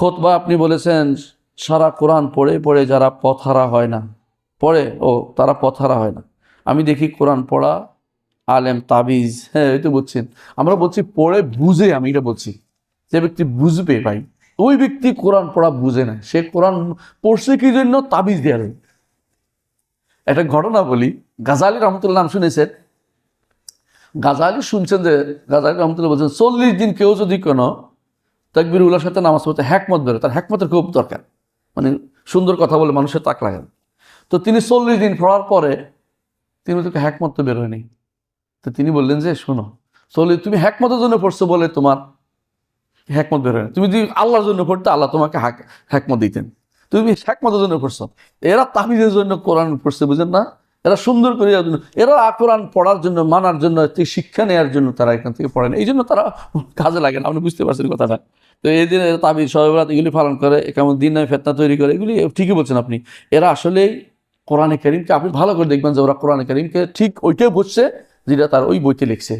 খোতবা আপনি বলেছেন, সারা কোরআন পড়ে পড়ে যারা পথহারা হয় না। পড়ে, ও, তারা পথহারা হয় না। আমি দেখি কোরআন পড়া, আলেম, তাবিজ হ্যাঁ এই তো বলছেন আমরা বলছি পড়ে, বুঝে, আমি এটা বলছি। যে ব্যক্তি বুঝবে ভাই, ওই ব্যক্তি কোরআন পড়া বুঝে না। সে কোরআন পড়ছে কি জন্য? তাবিজ দেওয়া যায় একটা ঘটনা বলি। গাজালি রহমতুল্লাহ নাম শুনেছেন? গাজালি শুনছেন যে, গাজালি রহমতুল্লাহ বলছেন, চল্লিশ দিন কেউ যদি কোনো তাকবির উল্লার সাথে নামাজ পড়তে হ্যাকমত বেরো তার হ্যাকমতের খুব দরকার। মানে সুন্দর কথা বলে মানুষের তাক লাগে তো তিনি চল্লিশ দিন পড়ার পরে তিনি তোকে হ্যাকমত তো বেরোয়নি। তো তিনি বললেন যে, শোনো, চল্লিশ, তুমি হ্যাকমতের জন্য পড়ছো বলে তোমার হ্যাকমত বেরোয় তুমি যদি আল্লাহর জন্য পড়তে, আল্লাহ তোমাকে হাক হ্যাকমত দিতেন। তুমি হ্যাকমতের জন্য পড়ছো। এরা তামিজের জন্য কোরআন পড়ছে, বুঝেন না? এরা সুন্দর করে দেওয়ার জন্য এরা কোরআন পড়ার জন্য, মানার জন্য শিক্ষা নেওয়ার জন্য তারা এখান থেকে পড়ে না এই জন্য তারা কাজে লাগে না, আপনি বুঝতে পারছেন কথাটা। তো এই দিনে তাবিজ সবাই এগুলি পালন করে কেমন দিন নয় ফেতনা তৈরি করে, এগুলি ঠিকই বলছেন আপনি। এরা আসলেই কোরআনে করিমকে, আপনি ভালো করে দেখবেন যে ওরা কোরআনে করিমকে ঠিক ওইটাই বুঝছে যেটা তার ওই বইতে লিখছে।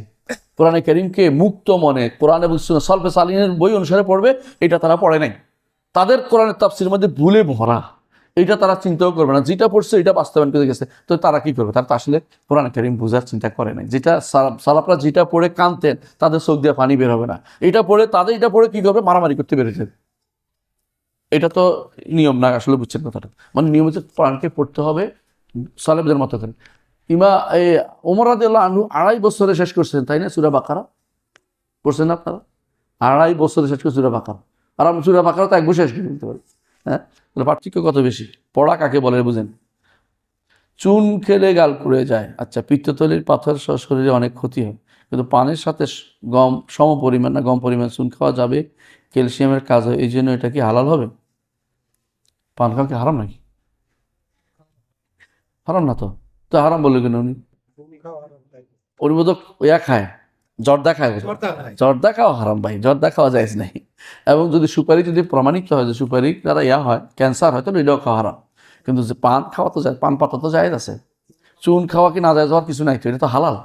কোরআনে করিমকে মুক্ত মনে, কোরআন সলফে সালিনের বই অনুসারে পড়বে, এটা তারা পড়ে নাই। তাদের কোরআনের তাফসির মধ্যে ভুলে ভরা। এটা তারা চিন্তাও করবে না। যেটা পড়ছে এটা বাস্তবায়ন করে গেছে। তো তারা কি করবে? তারা তো আসলে কোরআন করিম বোঝার চিন্তা করে নাই। যেটা সারাপরা যেটা পড়ে কানতেন, তাদের চোখ দিয়ে পানি বের হবে না। এটা পড়ে, তাদের এটা পড়ে কি করবে? মারামারি করতে বেরোছে এটা তো নিয়ম না, আসলে বুঝছেন কথাটা। মানে নিয়মিত কোরআনকে পড়তে হবে সালেবদের মতো করে। ইমা ওমর রাদিয়াল্লাহু আনহু আড়াই বছরে শেষ করছেন, তাই না? সুরা বাকারা? পড়ছেন না আপনারা? আড়াই বছরে শেষ করে সুরা বাকারা। আর আমি সুরা বাকারা তো এক বছর শেষ করে দিতে পারি। হ্যাঁ? তাহলে পার্থক্য কত বেশি? পড়া কাকে বলে বুঝেন? চুন খেলে গাল পুড়ে যায়। আচ্ছা পিত্ততলির পাথর সহ শরীরে অনেক ক্ষতি হয়। কিন্তু পানের সাথে গম সম পরিমাণ না গম পরিমাণ চুন খাওয়া যাবে ক্যালসিয়ামের কাজ হয়। এই জন্য এটা কি হালাল হবে? পান খাওয়া কি হারাম নাকি? হারাম না তো? তো হারাম বলল কেন উনি? মতো ইয়া খায় জর্দা খায়। জর্দা খাওয়া হারাম ভাই জর্দা খাওয়া যায় নাই। এবং যদি সুপারি যদি প্রমাণিত হয় যে সুপারি দ্বারা ইয়া হয়, ক্যান্সার হয়, তাহলে এটাও খাওয়া হারাম। কিন্তু যে পান খাওয়া তো যায়, পান পাতা তো যায় আছে। চুন খাওয়া কি না যায় যাওয়ার কিছু নাই তো, এটা তো হালাল।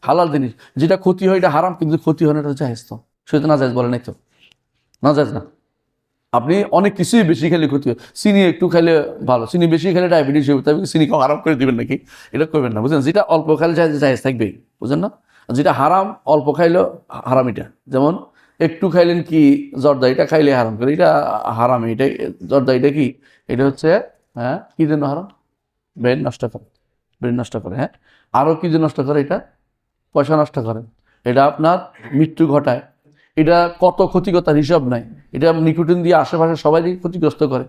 হালাল জিনিস। যেটা ক্ষতি হয় এটা হারাম, কিন্তু ক্ষতি হয় না এটা জাহেজ তো। সেটা না যায় বলে নাই তো। না যায় না। আপনি অনেক কিছুই বেশি খেলে ক্ষতি হয়। চিনি একটু খেলে ভালো। চিনি বেশি খেলে ডায়াবেটিস হবে তবে চিনি খাওয়া হারাম করে দিবেন নাকি? এটা করবেন না, বুঝলেন? যেটা অল্প খাইলে যায় থাকবেই বুঝলেন না? যেটা হারাম, অল্প খাইলেও হারাম এটা। যেমন একটু খাইলেন কি জর্দা? এটা খাইলে হারাম করে। এটা হারাম, এটা জর্দা, এটা কি? এটা হচ্ছে হ্যাঁ কি জন্য হারাম? ব্রেন নষ্ট করে, ব্রেন নষ্ট করে হ্যাঁ। আরও কি যে নষ্ট করে এটা? পয়সা নষ্ট করে। এটা আপনার মৃত্যু ঘটায়। এটা কত ক্ষতিকর তার হিসাব নাই। এটা নিকোটিন দিয়ে আশেপাশে সবাই ক্ষতিগ্রস্ত করে।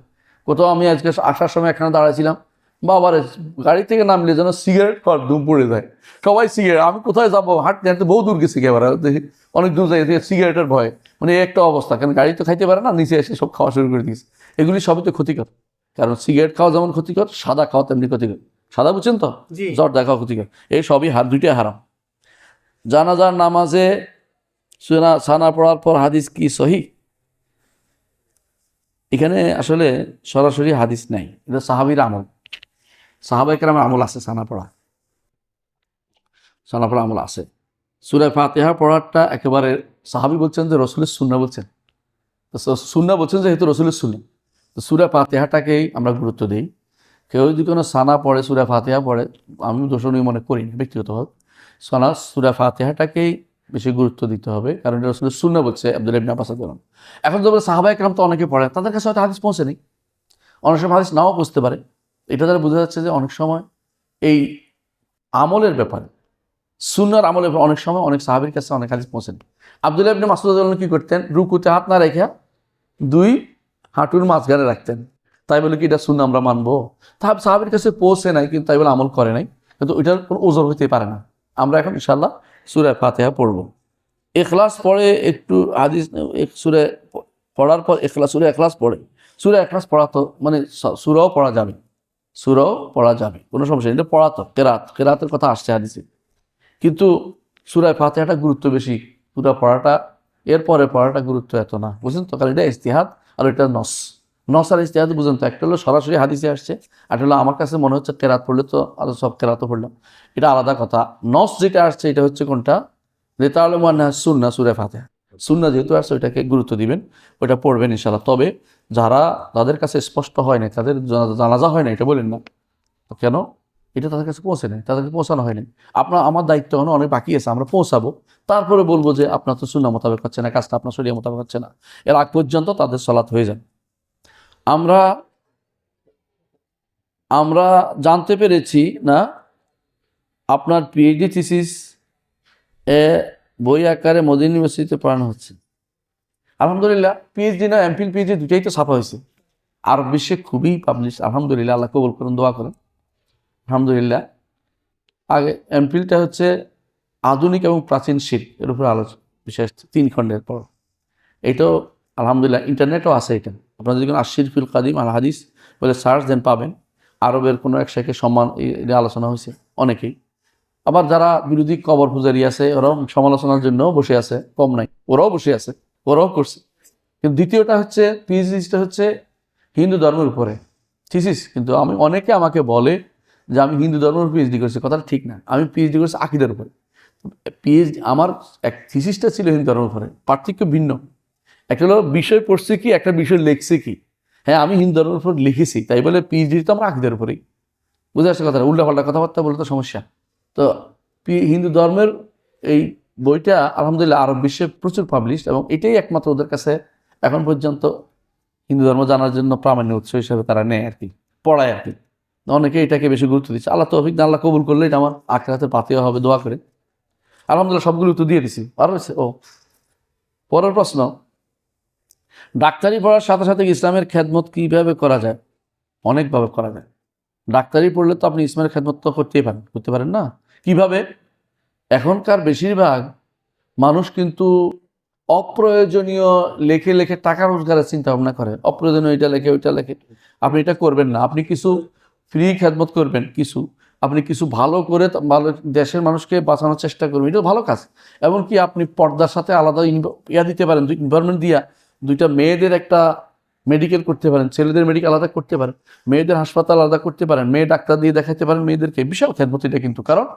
কোথাও আমি আজকে আসার সময় এখানে দাঁড়াইছিলাম। বাবারে গাড়ি থেকে নামলে যেন সিগারেট খাওয়ার ধুম পড়ে যায়। সবাই সিগারেট আমি কোথায় যাব? হাঁটতে হাঁটতে বহু দূর গেছি এবার দেখি অনেক দূর যাই সিগারেটের ভয়। মানে একটা অবস্থা কারণ গাড়ি তো খাইতে পারে না? নিচে এসে সব খাওয়া শুরু করে দিয়েছে। এগুলি সবই তো ক্ষতিকর। কারণ সিগারেট খাওয়া যেমন ক্ষতিকর সাদা খাওয়া তেমনি ক্ষতিকর। সাদা বুঝছেন তো। জ্বর দেখাও ক্ষতিকর। এই সবই হার দুইটাই হারাম। জানাজার নামাজে সুনা সানা পড়ার পর হাদিস কি সহি? এখানে আসলে সরাসরি হাদিস নাই। এটা সাহাবির আমল। সাহাবাইকার আমল আছে সানা পড়া। সানা পড়া আমল আছে। সুরায় ফাতেহা পড়াটা একেবারে সাহাবি বলছেন যে রসুলের সুন্না বলছেন। সুন্না বলছেন যেহেতু রসুলের সুন্না তো সুরা ফাতেহাটাকেই আমরা গুরুত্ব দিই। কেউ যদি কোনো সানা পড়ে, সুরা ফাতেহা পড়ে, আমি দোষণীয় মনে করি না, ব্যক্তিগতভাবে। সানা সুরা ফাতেহাটাকেই বেশি গুরুত্ব দিতে হবে, কারণ এটা রসুলের শূন্য বলছে আব্দুল ইবনে আব্বাস এখন যখন সাহাবাই একরাম তো অনেকে পড়ে, তাদের কাছে হয়তো হাদিস পৌঁছেনি অনেক সময় হাদিস নাও বুঝতে পারে। এটা দ্বারা বোঝা যাচ্ছে যে অনেক সময় এই আমলের ব্যাপারে, সুন্নার আমলের অনেক সময় অনেক সাহাবির কাছে অনেক হাদিস পৌঁছেন। আবদুল্লাহ ইবনে মাসুদ কি করতেন? রুকুতে হাত না রেখে দুই হাঁটুর মাঝখানে রাখতেন। তাই বলে কি, এটা শুনে আমরা মানবো। তা সাহাবির কাছে পৌঁছে নাই, কিন্তু তাই বলে আমল করে নাই। কিন্তু ওইটার কোনো ওজোর হইতে পারে না। আমরা এখন ইনশাল্লাহ সুরে ফাতেহা পড়ব। এখলাস পড়ে, একটু হাদিস, সুরে পড়ার পর এখলাস, সুরে এখলাস পড়ে। সুরে এখলাস পড়া তো মানে সুরাও পড়া যাবে। সুরাও পড়া যাবে, কোনো সমস্যা এটা পড়া তো, কেরাত, কেরাতের কথা আসছে হাদিসে। কিন্তু সুরায় ফাতেহাটা গুরুত্ব বেশি, সুরা পড়াটা, এরপরে পড়াটা গুরুত্ব এত না। বুঝলেন তো? কারণ এটা ইস্তিহাদ আর এটা নস। নস আর ইস্তিহাদ বুঝেন তো, একটা হলো সরাসরি হাদিসে আসছে, আর হলো আমার কাছে মনে হচ্ছে কেরাত পড়লে তো আরও সব কেরাতও পড়লাম। এটা আলাদা কথা। নস যেটা আসছে, এটা হচ্ছে কোনটা? রেতালমান সুন্না সুরে ফাতেহা। সুন্না যেহেতু আসছে ওইটাকে গুরুত্ব দিবেন, ওইটা পড়বেন ইনশাল্লাহ তবে যারা তাদের কাছে স্পষ্ট হয় নাই, তাদের জানাজা হয় না এটা বলেন না। কেন? এটা তাদের কাছে পৌঁছে নেই তাদেরকে পৌঁছানো হয়নি আপনার, আমার দায়িত্ব এখনও অনেক বাকি আছে, আমরা পৌঁছাবো। তারপরে বলব যে আপনার তো সুন্না মোতাবেক হচ্ছে না, কাজটা আপনার শরীর মোতাবেক হচ্ছে না। এর আগ পর্যন্ত তাদের সলাৎ হয়ে যান আমরা আমরা জানতে পেরেছি না, আপনার পিএইচডি থিসিস এ বই আকারে মোদিন ইউনিভার্সিটিতে পড়ানো হচ্ছে। আলহামদুলিল্লাহ পিএইচডি না এমফিল পিএইচডি দুটাই তো ছাপা হয়েছে। আর বিশ্বে খুবই পাবলিশ আলহামদুলিল্লাহ, আল্লাহ কবুল করুন, দোয়া করেন। আলহামদুলিল্লাহ, আগে এমফিলটা হচ্ছে আধুনিক এবং প্রাচীন শিল্প, এর উপরে আলোচনা বিশেষ তিন খণ্ডের পর। এটাও আলহামদুলিল্লাহ, ইন্টারনেটও আছে এটা। আপনারা যদি কোনো আশিরফিল কাদিম আল হাদিস বলে সার্চ দেন পাবেন। আরবের কোনো এক শেখের সম্মান এটা আলোচনা হয়েছে অনেকেই। আবার যারা বিরোধী কবর পূজারী আছে, ওরাও সমালোচনার জন্য বসে আছে, কম নাই। ওরাও বসে আছে, ওরাও করছে। কিন্তু দ্বিতীয়টা হচ্ছে পিএইচডিটা হচ্ছে হিন্দু ধর্মের উপরে। থিসিস কিন্তু আমি, অনেকে আমাকে বলে যে আমি হিন্দু ধর্মের পিএইচডি করেছি। কথাটা ঠিক না। আমি পিএইচডি করেছি আকিদের উপরে। পিএইচডি আমার এক থিসিসটা ছিল হিন্দু ধর্মের উপরে। পার্থক্য ভিন্ন। একটা হলো, বিষয় পড়ছে কি, একটা বিষয় লিখছে কি? হ্যাঁ আমি হিন্দু ধর্মের উপর লিখেছি। তাই বলে পিএইচডি তো আমার আকিদের উপরেই। বুঝে আসছে কথা উল্টাপাল্টা কথাবার্তা বলে তো সমস্যা। তো হিন্দু ধর্মের এই বইটা আলহামদুলিল্লাহ আরব বিশ্বে প্রচুর পাবলিশ এবং এটাই একমাত্র ওদের কাছে এখন পর্যন্ত হিন্দু ধর্ম জানার জন্য প্রামাণ্য উৎস হিসেবে তারা নেয় আর কি, পড়ায় আর কি। অনেকে এটাকে বেশি গুরুত্ব দিচ্ছে। আল্লাহ তো অভিজ্ঞ আল্লাহ কবুল করলে এটা আমার আখেরাতে পাতিও হবে, দোয়া করে। আলহামদুলিল্লাহ সবগুলো তো দিয়ে দিছি। আর হয়েছে ও, পরের প্রশ্ন। ডাক্তারি পড়ার সাথে সাথে ইসলামের খেদমত কীভাবে করা যায়? অনেকভাবে করা যায়। ডাক্তারি পড়লে তো আপনি ইসলামের খেদমত তো করতেই পারেন, করতে পারেন না? কীভাবে? এখনকার বেশিরভাগ মানুষ কিন্তু অপ্রয়োজনীয় লেখে লেখে টাকা রোজগারের চিন্তা ভাবনা করে। অপ্রয়োজনীয় এটা লেখে, ওইটা লেখে। আপনি এটা করবেন না। আপনি কিছু ফ্রি খেদমত করবেন, কিছু। আপনি কিছু ভালো করে ভালো দেশের মানুষকে বাঁচানোর চেষ্টা করবেন। এটা ভালো কাজ। এমনকি আপনি পর্দার সাথে আলাদা ইয়া দিতে পারেন ইনভারমেন্ট দিয়া। দুইটা মেয়েদের একটা মেডিকেল করতে পারেন, ছেলেদের মেডিকেল আলাদা করতে পারেন, মেয়েদের হাসপাতাল আলাদা করতে পারেন, মেয়ে ডাক্তার দিয়ে দেখাতে পারেন মেয়েদেরকে। বিশাল খেদমত এটা কিন্তু, কারণ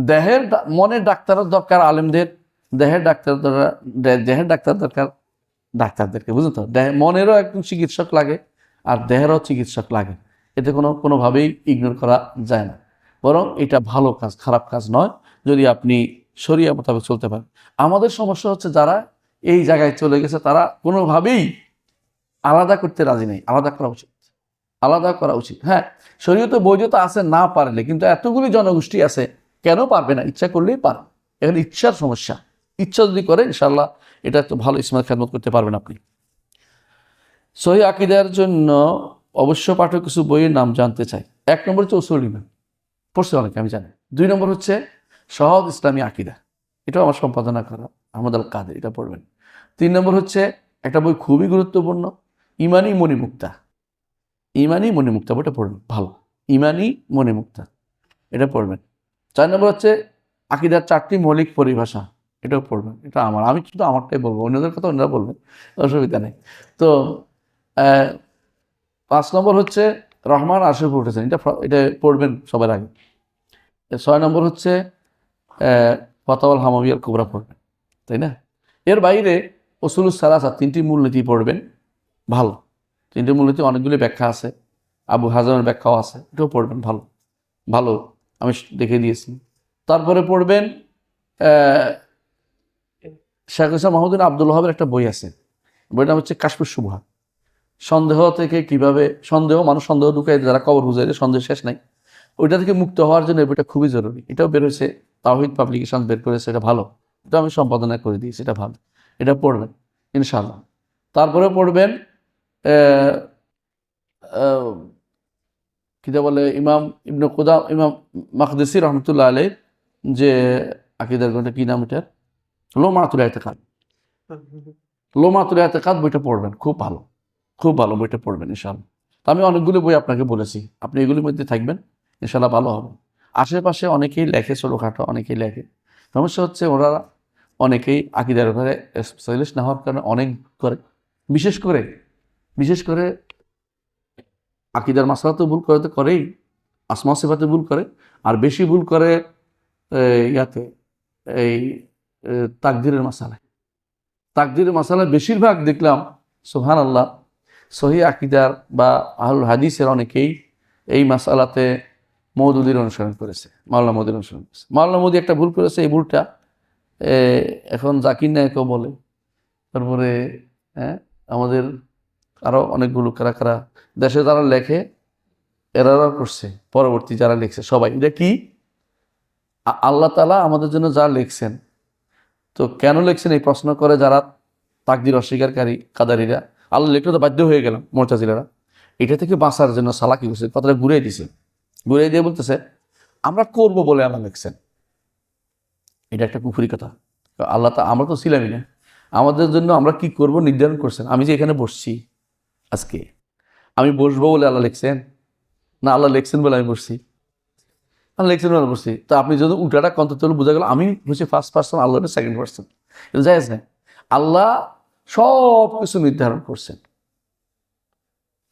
দেহের মনের ডাক্তারের দরকার আলেমদের, দেহের ডাক্তার দরকার দে- দেহের ডাক্তার দরকার ডাক্তারদেরকে, বুঝলেন তো? দেহ মনেরও একজন চিকিৎসক লাগে আর দেহেরও চিকিৎসক লাগে। এতে কোনো, কোনোভাবেই ইগনোর করা যায় না। বরং এটা ভালো কাজ, খারাপ কাজ নয় যদি আপনি সরিয়া মোতাবেক চলতে পারেন। আমাদের সমস্যা হচ্ছে যারা এই জায়গায় চলে গেছে, তারা কোনোভাবেই আলাদা করতে রাজি নেই, আলাদা করা উচিত, আলাদা করা উচিত। হ্যাঁ শরীয়তে বৈধতা আছে, না পারলে, কিন্তু এতগুলি জনগোষ্ঠী আছে, কেন পারবে না? ইচ্ছা করলেই পারে। এখানে ইচ্ছার সমস্যা। ইচ্ছা যদি করে ইনশাল্লাহ এটা তো ভালো ইসমাল খেদমত করতে পারবেন আপনি। সহি আকিদার জন্য অবশ্য পাঠক কিছু বইয়ের নাম জানতে চাই। এক নম্বর হচ্ছে উসুল ইমান পড়ছে অনেকে, আমি জানি। দুই নম্বর হচ্ছে সহজ ইসলামী আকিদা। এটাও আমার সম্পাদনা করা, আহমদ আল কাদের এটা পড়বেন। তিন নম্বর হচ্ছে একটা বই খুবই গুরুত্বপূর্ণ ইমানি মণিমুক্তা। ইমানি মণিমুক্তা, ওটা পড়বেন ভালো। ইমানি মণিমুক্তা, এটা পড়বেন। চার নম্বর হচ্ছে আকিদার চারটি মৌলিক পরিভাষা, এটাও পড়বেন, এটা আমার, আমি শুধু আমারটাই বলব, অন্যদের কথা অন্যরা বলবেন অসুবিধা নেই। তো পাঁচ নম্বর হচ্ছে রহমান আশরফ উঠেছেন, এটা এটা পড়বেন সবার আগে। ছয় নম্বর হচ্ছে ফতাওয়াল হামাবিয়াল কুবরা পড়বেন, তাই না? এর বাইরে ওসুলুস সালাসা তিনটি মূলনীতি পড়বেন ভালো। তিনটি মূলনীতি অনেকগুলি ব্যাখ্যা আছে। আবু হাজামের ব্যাখ্যাও আছে। এটাও পড়বেন, ভালো। ভালো, আমি দেখে দিয়েছি। তারপরে পড়বেন শেখ ইসলাম মাহমুদ্দিন আব্দুল ওহাবের একটা বই আছে। বইটা হচ্ছে কাশ্মীর শুভা। সন্দেহ থেকে কীভাবে, সন্দেহ, মানুষ সন্দেহ ঢুকাই যারা কবর বুঝাই সন্দেহ শেষ নাই, ওইটা থেকে মুক্ত হওয়ার জন্য বইটা খুবই জরুরি। এটাও বের হয়েছে তাহিদ পাবলিকেশন বের করেছে, এটা ভালো। এটা আমি সম্পাদনা করে দিয়েছি, এটা ভালো। এটা পড়বেন ইনশাল্লাহ তারপরে পড়বেন কিতা বলে, ইমাম ইবনু কুদাম ইমাম মাকদেসি রহমতুল্লাহ আলের যে আকিদার গ্রন্থে কী নাম এটার? লোমাতুল এতেকাদ। লোমাতুল এতেকাদ বইটা পড়বেন, খুব ভালো খুব ভালো বইটা পড়বেন ইনশাল্লাহ তো আমি অনেকগুলো বই আপনাকে বলেছি, আপনি এগুলির মধ্যে থাকবেন ইনশাল্লাহ ভালো হবে। আশেপাশে অনেকেই লেখে, ছোটোখাটো অনেকেই লেখে। সমস্যা হচ্ছে ওরা অনেকেই আকিদার ব্যাপারে স্পেশালিস্ট না হওয়ার কারণে অনেক করে, বিশেষ করে বিশেষ করে আকিদার মাসালা তো ভুল করে তো করেই, আসমা সেবাতে ভুল করে, আর বেশি ভুল করে ইয়াতে, এই তাকদিরের মাসালায়। তাকদিরের মাসালা বেশিরভাগ দেখলাম সোহান আল্লাহ সহি আকিদার বা আহুল হাদিসের অনেকেই এই মাসালাতে মৌদুদির অনুসরণ করেছে, মাওলানা মোদির অনুসরণ করেছে। মাওলানা মোদি একটা ভুল করেছে এই ভুলটা এখন জাকির নায়কও বলে, তারপরে হ্যাঁ আমাদের আরও অনেকগুলো কারা কারা দেশে যারা লেখে এরাও করছে, পরবর্তী যারা লিখছে, সবাই। এটা কি? আল্লাহ তালা আমাদের জন্য যা লিখছেন, তো কেন লিখছেন এই প্রশ্ন করে যারা তাকদির অস্বীকারী কাদারিরা? আল্লাহ লিখলে তো বাধ্য হয়ে গেলাম মোরতাজিলারা এটা থেকে বাঁচার জন্য সালা কি করছে, কথাটা ঘুরিয়ে দিছে। ঘুরিয়ে দিয়ে বলতেছে, আমরা করব বলে আল্লাহ লিখছেন। এটা একটা কুফুরি কথা। আল্লাহ তা, আমরা তো ছিলামই না। আমাদের জন্য আমরা কি করব নির্ধারণ করছেন। আমি যে এখানে বসছি আজকে। আমি বসবো বলে আল্লাহ লিখছেন? না, আল্লাহ লিখছেন বলে আমি বসছি। আল্লাহ লিখছেন বলে বসছি। তো আপনি যদি উল্টাটা কন্তর তুলে বোঝা গেল আমি হচ্ছে first person Allah second person এটা যাই না আল্লাহ সব কিছু নির্ধারণ করছেন।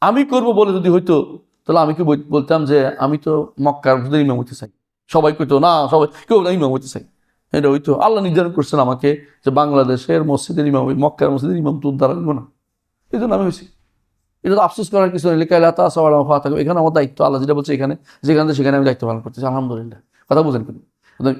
আমি করব বলে যদি হইতো, তাহলে আমি কি বল- বলতাম যে আমি তো মক্কার মধ্যে ইমাম হইতে চাই। সবাই কইতো, না, সবাই কেউ না ইমাম হইতে চাই। এটা হইতো। আল্লাহ নির্ধারণ করছেন আমাকে যে বাংলাদেশের মসজিদের ইমাম, মক্কার মসজিদের ইমাম তো দ্বারা না। এই জন্য আমি হয়েছি এটা তো আফসোস করার কিছু নেই। লেখা তা সবার ফাওয়া থাকবে এখানে আমার দায়িত্ব। আল্লাহ যেটা বলছে এখানে, যেখানে সেখানে আমি দায়িত্ব পালন করতেছি। আলহামদুলিল্লাহ। কথা বুঝেন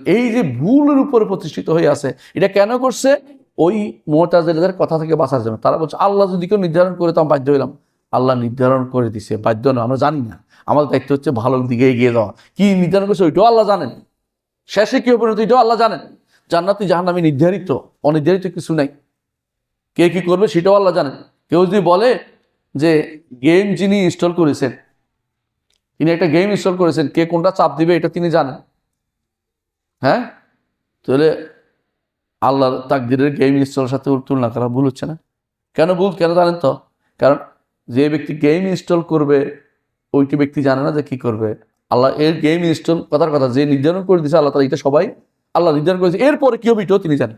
এই যে ভুলের উপরে প্রতিষ্ঠিত হয়ে আছে, এটা কেন করছে? ওই মোহতাজের কথা থেকে বাঁচার জন্য। তারা বলছে, আল্লাহ যদি কেউ নির্ধারণ করে, তো আমি বাধ্য হইলাম। আল্লাহ নির্ধারণ করে দিছে। বাধ্য না আমরা জানি না। আমাদের দায়িত্ব হচ্ছে ভালোর দিকে এগিয়ে যাওয়া। কি নির্ধারণ করছে ওইটাও আল্লাহ জানেন। শেষে কি না এটাও আল্লাহ জানেন। জান্নাতি জাহান জাহান্নামি নির্ধারিত, অনির্ধারিত কিছু নাই। কে কি করবে, সেটাও আল্লাহ জানেন। কেউ যদি বলে যে গেম যিনি ইনস্টল করেছেন, তিনি একটা গেম ইনস্টল করেছেন, কে কোনটা চাপ দিবে এটা তিনি জানেন। হ্যাঁ? তাহলে আল্লাহর তাকদিরের গেম ইনস্টলের সাথে তুলনা করা ভুল হচ্ছে না। কেন ভুল? কেন জানেন তো? কারণ যে ব্যক্তি গেম ইনস্টল করবে, ওইটি ব্যক্তি জানে না যে কি করবে। আল্লাহ এর গেম ইনস্টল কথার কথা, যে নির্ধারণ করে দিয়েছে আল্লাহ তালা এটা সবাই আল্লাহ নির্ধারণ করেছে। এরপরে কি হবে এটাও তিনি জানেন।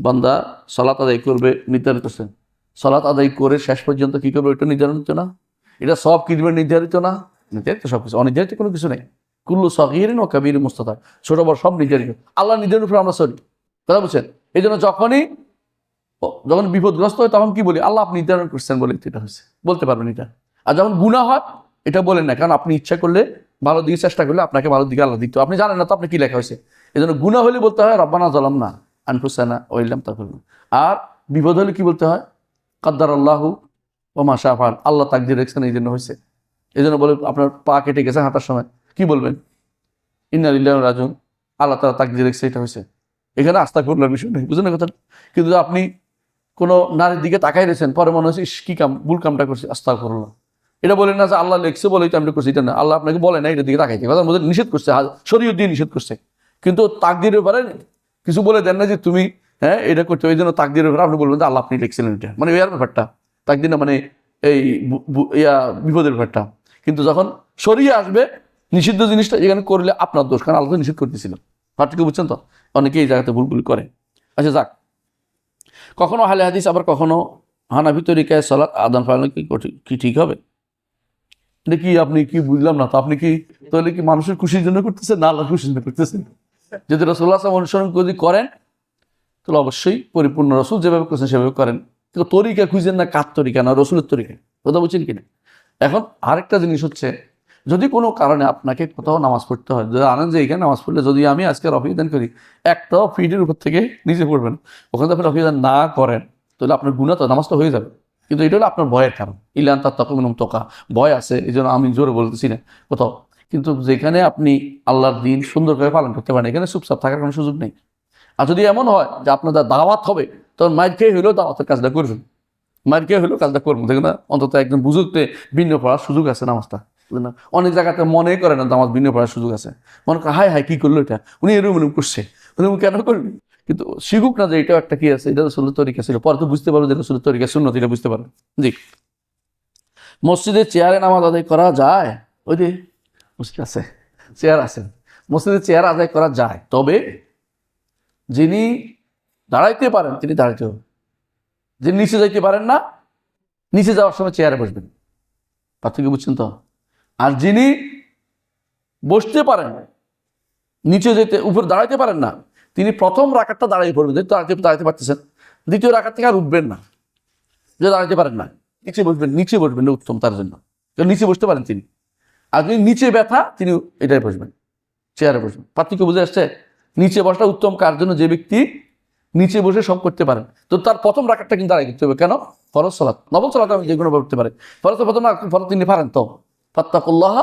বান্দা সলাত আদায় করবে নির্ধারিত সলাত আদায় করে শেষ পর্যন্ত কি করবে? ওইটা নির্ধারিত না। এটা সব কি দিবে? নির্ধারিত না। নির্ধারিত সব কিছু। অনির্ধারিত কোনো কিছু নেই। কুল্লু সগিরিন ও কাবির মুস্তাদা ছোট বড় সব নির্ধারিত। আল্লাহ নির্ধারণ উপরে আমরা সরি। কথা বলছেন? এই জন্য যখনই যখন বিপদগ্রস্ত হয়, তখন কি বলি? আল্লাহ আপনি নির্ধারণ করছেন বলে এটা হয়েছে। বলতে পারবেন এটা। আর যখন গুণা হয়, এটা বলেন না। কারণ আপনি ইচ্ছা করলে ভালো দিকে চেষ্টা করলে আপনাকে ভালো দিকে আল্লাহ দিত আপনি জানেন না তো আপনি কি লেখা হয়েছে। এই জন্য গুণা হলে বলতে হয়, রব্বানা জলাম না আনফুসানা ওইলাম তা আর বিপদ হলে কি বলতে হয়? কাদ্দার আল্লাহ ও মা শাহফান আল্লাহ তাকদির রেখেছেন এই জন্য হয়েছে। এই জন্য বলে আপনার পা কেটে গেছে হাঁটার সময়। কি বলবেন? ইন্নালিল্লাহ রাজুন আল্লাহ তালা তাকদির রেখেছে, এটা হয়েছে। এখানে আস্থা করলার বিষয় নেই, বুঝলেন কথা কিন্তু আপনি কোনো নারীর দিকে তাকাই রয়েছেন, পরে মনে হচ্ছে কি কাম, ভুল কামটা করছি আস্থা করলাম এটা বলেন না যে আল্লাহ লেখছে বলেই তো আমি করছি, এটা না। আল্লাহ আপনাকে বলে না, এটার দিকে তাকাইতে। কথা মধ্যে নিষেধ করছে শরীয় দিয়ে নিষেধ করছে। কিন্তু তাকদিরের ব্যাপারে কিছু বলে দেন না যে তুমি হ্যাঁ এটা করতে ওই জন্য তাকদিরের ব্যাপারে আপনি বলবেন যে আল্লাহ আপনি লিখছিলেন এটা। মানে ইয়ার ব্যাপারটা। তাকদির মানে এই ইয়া বিপদের ব্যাপারটা। কিন্তু যখন সরিয়ে আসবে, নিষিদ্ধ জিনিসটা এখানে করলে আপনার দোষ, কারণ আল্লাহ তো নিষেধ করতেছিল। পার্থক্য বুঝছেন তো? অনেকে এই জায়গাতে ভুলগুলি করে। আচ্ছা যাক। কখনো হালে হাদিস, আবার কখনো হানাফি তরিকায় সলাৎ আদান ফালানো কি কি ঠিক হবে? কি আপনি কি বুঝলাম না? তো আপনি কি, তাহলে কি মানুষের খুশির জন্য করতেছেন? না, আল্লাহ খুশির জন্য করতেছেন। যদি রসুল্লাহ আসলাম অনুসরণ যদি করেন তাহলে অবশ্যই পরিপূর্ণ রসুল যেভাবে করছেন সেভাবে করেন। কিন্তু তরিকা খুঁজেন না কার তরিকা না রসুলের তরিকা। কথা বলছেন কিনা? এখন আরেকটা জিনিস হচ্ছে, যদি কোনো কারণে আপনাকে কোথাও নামাজ পড়তে হয়, যদি আনেন যে এখানে নামাজ পড়লে যদি আমি আজকে রফিদান করি, একটাও ফিটের উপর থেকে নিজে পড়বেন ওখানে আপনি রফিদান না করেন, তাহলে আপনার গুণা তো নামাজটা হয়ে যাবে। কিন্তু এটা হলো আপনার ভয়ের কারণ। ইলান তার তখন তোকা, ভয় আছে এই জন্য আমি জোরে বলতেছি না, কোথাও। কিন্তু যেখানে আপনি আল্লাহর দিন সুন্দরভাবে পালন করতে পারেন, এখানে চুপচাপ থাকার কোনো সুযোগ নেই। আর যদি এমন হয় যে আপনাদের দাওয়াত হবে, তখন মাইর খেয়ে হলেও দাওয়াতের কাজটা করবেন মাইর খেয়ে হলেও কাজটা করবেন দেখুন না, অন্তত একজন বুঝুকতে ভিন্ন পড়ার সুযোগ আছে নামাজটা। না? অনেক জায়গাতে মনে করে না নামাজ ভিন্ন পড়ার সুযোগ আছে। মনে করে হাই হাই কি করল এটা? উনি এরকম এরকম করছে। উনি কেন করবেন কিন্তু শিখুক না যে এটাও একটা কি আছে, এটা রসুলের তরিকা ছিল। পরে তো বুঝতে পারব যে রসুলের তরিকা শূন্য এটা বুঝতে পারবে। জি। মসজিদে চেয়ারে নামাজ আদায় করা যায়? ওই যে মসজিদ আছে, চেয়ার আছে। মসজিদে চেয়ার আদায় করা যায়। তবে যিনি দাঁড়াইতে পারেন, তিনি দাঁড়াইতে হবে। যিনি নিচে যাইতে পারেন না, নিচে যাওয়ার সময় চেয়ারে বসবেন। পার্থক্য বুঝছেন তো? আর যিনি বসতে পারেন, নিচে যেতে, উপর দাঁড়াইতে পারেন না, তিনি প্রথম রাখারটা দাঁড়িয়ে পড়বেন। দাঁড়াতে দাঁড়াতে পারতেছেন, দ্বিতীয় রাখাত থেকে আর উঠবেন না। যে দাঁড়াতে পারেন না, নিচে বসবেন নিচে বসবেন না উত্তম তার জন্য। নিচে বসতে পারেন তিনি। আর যদি নিচে ব্যথা, তিনি এটাই বসবেন, চেয়ারে বসবেন। পার্থক্য বুঝে আসছে? নিচে বসাটা উত্তম কার জন্য যে ব্যক্তি নিচে বসে সব করতে পারেন? তো তার প্রথম রাখারটা কিন্তু দাঁড়িয়ে করতে হবে। কেন? ফরজ সলাত। নবল সলাত আমি যে কোনো করতে পারে। ফরজ প্রথম ফরজ তিনি পারেন তো? ফাত্তাকুল্লাহ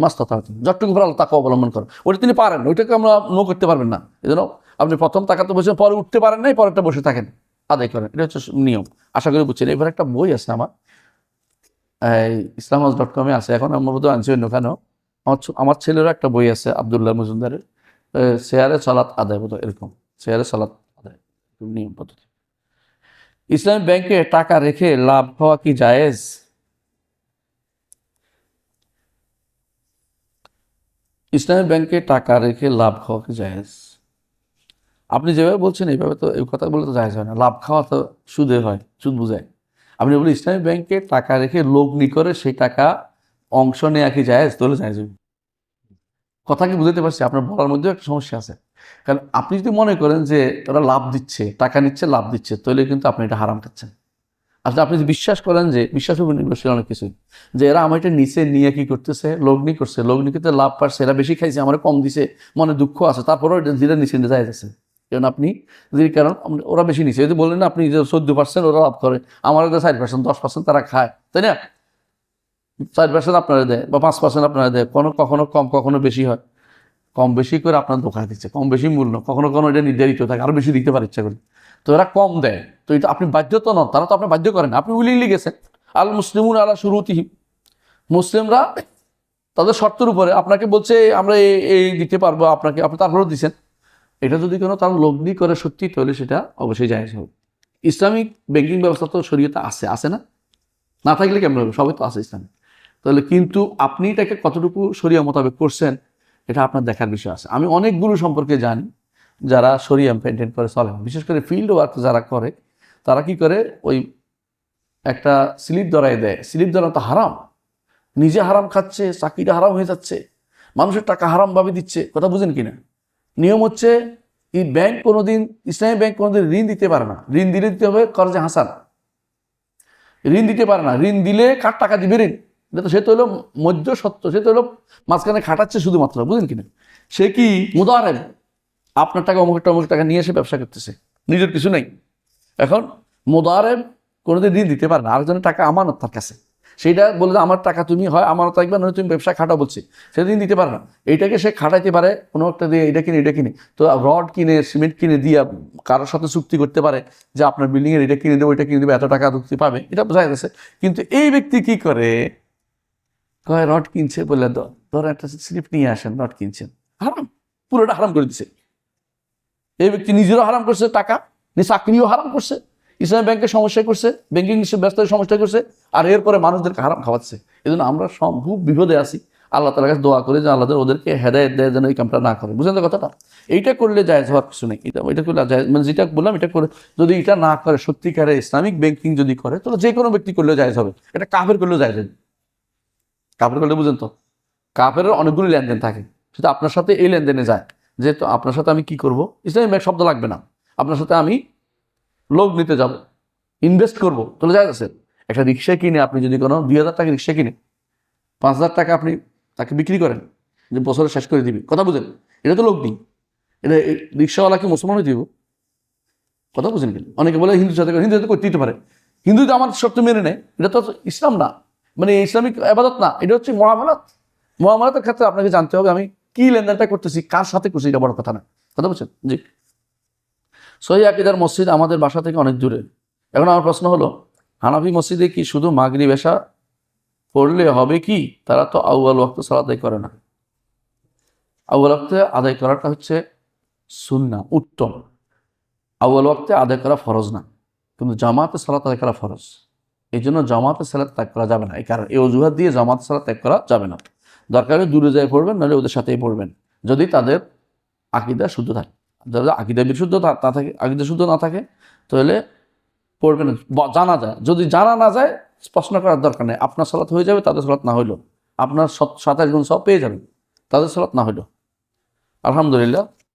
মাস্তাতা যতটুকু পারেন তাকে অবলম্বন করেন। ওটা তিনি পারেন, ওইটাকে আমরা নো করতে পারবেন না। এই জন্য আপনি প্রথম তাকাতে বসে, পরে উঠতে পারেন নাই, পরেরটা বসে থাকেন। আদায় করেন। এটা হচ্ছে নিয়ম। আশা করি বুঝছেন। এবার একটা বই আছে আমার। ইসলাম ডট কমে আছে। এখন আমার বোধহয় আনছি অন্য কেন? আমার আমার ছেলেরও একটা বই আছে আবদুল্লাহ মজুমদারের। শেয়ারে সালাত আদায় বোধ এরকম। শেয়ারে সালাত আদায় নিয়ম পদ্ধতি। ইসলামী ব্যাংকে টাকা রেখে লাভ হওয়া কি জায়েজ? ইসলামী ব্যাংকে টাকা রেখে লাভ খাওয়া কি জায়েজ? আপনি যেভাবে বলছেন, এইভাবে তো এই কথা বলে তো জায়েজ হয় না। লাভ খাওয়া তো সুদে হয়, সুদ বুঝায়। আপনি বলি ইসলামী ব্যাংকে টাকা রেখে লগ্নি করে সেই টাকা অংশ নেওয়া কি জায়েজ? তাহলে জায়েজ হবে। কথা কি বুঝতে পারছি, আপনার বলার মধ্যেও একটা সমস্যা আছে। কারণ আপনি যদি মনে করেন যে ওরা লাভ দিচ্ছে, টাকা নিচ্ছে, লাভ দিচ্ছে, তাহলে কিন্তু আপনি এটা হারাম খাচ্ছেন। আসলে আপনি যদি বিশ্বাস করেন যে বিশ্বাসের উপর নির্ভরশীল অনেক কিছুই, যে এরা আমার এটা নিচে নিয়ে কি করতেছে, লগ্নি করছে লগ্নি করতে লাভ পাচ্ছে, এরা বেশি খাইছে আমার কম দিছে, মনে দুঃখ আছে, তারপরেও এটা ধীরে নিচে যায় যাচ্ছে। কারণ আপনি যদি কারণ ওরা বেশি নিচ্ছে যদি বললেন আপনি যে চোদ্দ পার্সেন্ট ওরা লাভ করে আমার ষাট পার্সেন্ট দশ পার্সেন্ট তারা খায়, তাই না? চার পার্সেন্ট আপনারা দেয় বা পাঁচ পার্সেন্ট আপনারা দেয়, কোনো কখনো কম, কখনো বেশি হয়। কম বেশি করে আপনার দোকান দিচ্ছে, কম বেশি মূল্য, কখনো কখনো এটা নির্ধারিত থাকে আরও বেশি দিতে পারে ইচ্ছা করে। তো এরা কম দেয়। তো এটা আপনি বাধ্য তো নন, তারা তো আপনি বাধ্য করেন আপনি উইলিংলি গেছেন। আল মুসলিমুন আলা শুরুতিহি মুসলিমরা তাদের শর্তের উপরে আপনাকে বলছে, আমরা এই দিতে পারব, আপনাকে, আপনি তারপরেও দিচ্ছেন এটা যদি কোনো তার লগ্নি করে সত্যি, তাহলে সেটা অবশ্যই যায় হবে। ইসলামিক ব্যাংকিং ব্যবস্থা তো শরীয়তে আছে আছে না? না থাকলে কেমন হবে? সবাই তো আছে ইসলামে। তাহলে কিন্তু আপনি এটাকে কতটুকু শরিয়া মোতাবেক করছেন, এটা আপনার দেখার বিষয় আছে। আমি অনেকগুলো সম্পর্কে জানি যারা শরিয়া মেনটেন করে, চলে বিশেষ করে ফিল্ড ওয়ার্ক যারা করে, তারা কি করে? ওই একটা স্লিপ ধরাই দেয়। স্লিপ ধরা তো হারাম। নিজে হারাম খাচ্ছে, চাকরিটা হারাম হয়ে যাচ্ছে, মানুষের টাকা হারামভাবে দিচ্ছে, কথা বুঝেন কিনা? নিয়ম হচ্ছে, এই ব্যাংক কোনোদিন, ইসলামী ব্যাংক কোনোদিন ঋণ দিতে পারে না। ঋণ দিলে দিতে হবে কর্জে হাসান। ঋণ দিতে পারে না। ঋণ দিলে কার টাকা দিবে ঋণ? এটা তো সে তো হলো মধ্য সত্য সে তো হলো মাঝখানে খাটাচ্ছে শুধুমাত্র বুঝলেন কিনা সে কি? মুদারেন আপনার টাকা অমুক অমুক টাকা নিয়ে এসে ব্যবসা করতেছে নিজের কিছু নেই। এখন মোদারেব কোনোদিন ঋণ দিতে পারে না আরেকজনের টাকা আমানত তার কাছে। সেইটা বললে আমার টাকা তুমি হয় আমানত থাকবে নয় তুমি ব্যবসা খাটা বলছি। সেদিন দিতে পারে না। এইটাকে সে খাটাইতে পারে কোনো একটা দিয়ে এটা কিনে এটা কিনে। তো রড কিনে সিমেন্ট কিনে দিয়ে কারোর সাথে চুক্তি করতে পারে যে আপনার বিল্ডিংয়ের এটা কিনে দেবো এটা কিনে দেবো এত টাকা চুক্তি পাবে। এটা বোঝা গেছে কিন্তু এই ব্যক্তি কি করে? কয়, রড কিনছে? বলে ধর একটা স্লিপ নিয়ে আসেন, রড কিনছেন। হারাম, পুরোটা হারাম করে দিছে। এই ব্যক্তি নিজেরও হারাম করছে টাকা, নিজ চাকরিও হারাম করছে, ইসলামী ব্যাংকের সমস্যা করছে, ব্যাংকিং ব্যস্ত সমস্যা করছে, আর এরপরে মানুষদেরকে হারাম খাওয়াচ্ছে। এই জন্য আমরা সব খুব বিপদে আছি। আল্লাহ তালার কাছে দোয়া করে যে আল্লাহ ওদেরকে হেদায়ত দেয় যেন এই কামটা না করে বুঝলেন তো কথাটা? এইটা করলে যায় হওয়ার কিছু নেই। এটা এটা করলে যায় মানে যেটা বললাম, এটা করে যদি এটা না করে, সত্যিকারে ইসলামিক ব্যাংকিং যদি করে, তাহলে যে কোনো ব্যক্তি করলেও যায় হবে। এটা কাফের করলেও যায় কাফের করলে বুঝেন তো কাফের অনেকগুলো লেনদেন থাকে, সেটা আপনার সাথে এই লেনদেনে যায়। যেহেতু আপনার সাথে আমি কি করব? ইসলামী ব্যাংক শব্দ লাগবে না। আপনার সাথে আমি লোক নিতে যাব ইনভেস্ট করব। তাহলে যায় আছে, একটা রিক্সা কিনে আপনি যদি কোনো দুই হাজার টাকা রিক্সা কিনে, পাঁচ হাজার টাকা আপনি তাকে বিক্রি করেন, যে বছরে শেষ করে দিবি। কথা বুঝেন, এটা তো লোক নেই। এটা রিক্সাওয়ালাকে মুসলমানই দিব কথা বুঝেন অনেকে বলে হিন্দু সাথে হিন্দু সাথে করতে দিতে পারে। হিন্দু তো আমার শর্ত মেনে নেয়, এটা তো ইসলাম না। মানে ইসলামিক আবাদত না, এটা হচ্ছে মহামালত। মহামালতের ক্ষেত্রে আপনাকে জানতে হবে আমি কি লেনদেনটা করতেছি, কার সাথে করছি, এটা বড় কথা না। কথা বলছেন? জি। সহি আকিদার মসজিদ আমাদের বাসা থেকে অনেক দূরে। এখন আমার প্রশ্ন হলো, হানাফি মসজিদে কি শুধু মাগরি বেশা পড়লে হবে কি? তারা তো আউয়াল ওয়াক্ত সালাত আদায় করে না। আউয়াল ওয়াক্তে আদায় করাটা হচ্ছে সুন্না, উত্তম। আউয়াল ওয়াক্তে আদায় করা ফরজ না। কিন্তু জামাতে সালাত আদায় করা ফরজ। এই জন্য জামাতে সালাত ত্যাগ করা যাবে না। এই কারণ এই অজুহাত দিয়ে জামাতে সালাত ত্যাগ করা যাবে না। দরকার হলে দূরে যায় পড়বেন, নাহলে ওদের সাথেই পড়বেন। যদি তাদের আকিদা শুদ্ধ থাকে। যাদের আকিদা বিশুদ্ধ তা থাকে, আকিদা শুদ্ধ না থাকে, তাহলে পড়বেন জানা যায়। যদি জানা না যায়, প্রশ্ন করার দরকার নেই। আপনার সালাত হয়ে যাবে, তাদের সালাত না হইল। আপনার সত- সাতাশ গুণ সব পেয়ে যাবেন, তাদের সালাত না হইল। আলহামদুলিল্লাহ।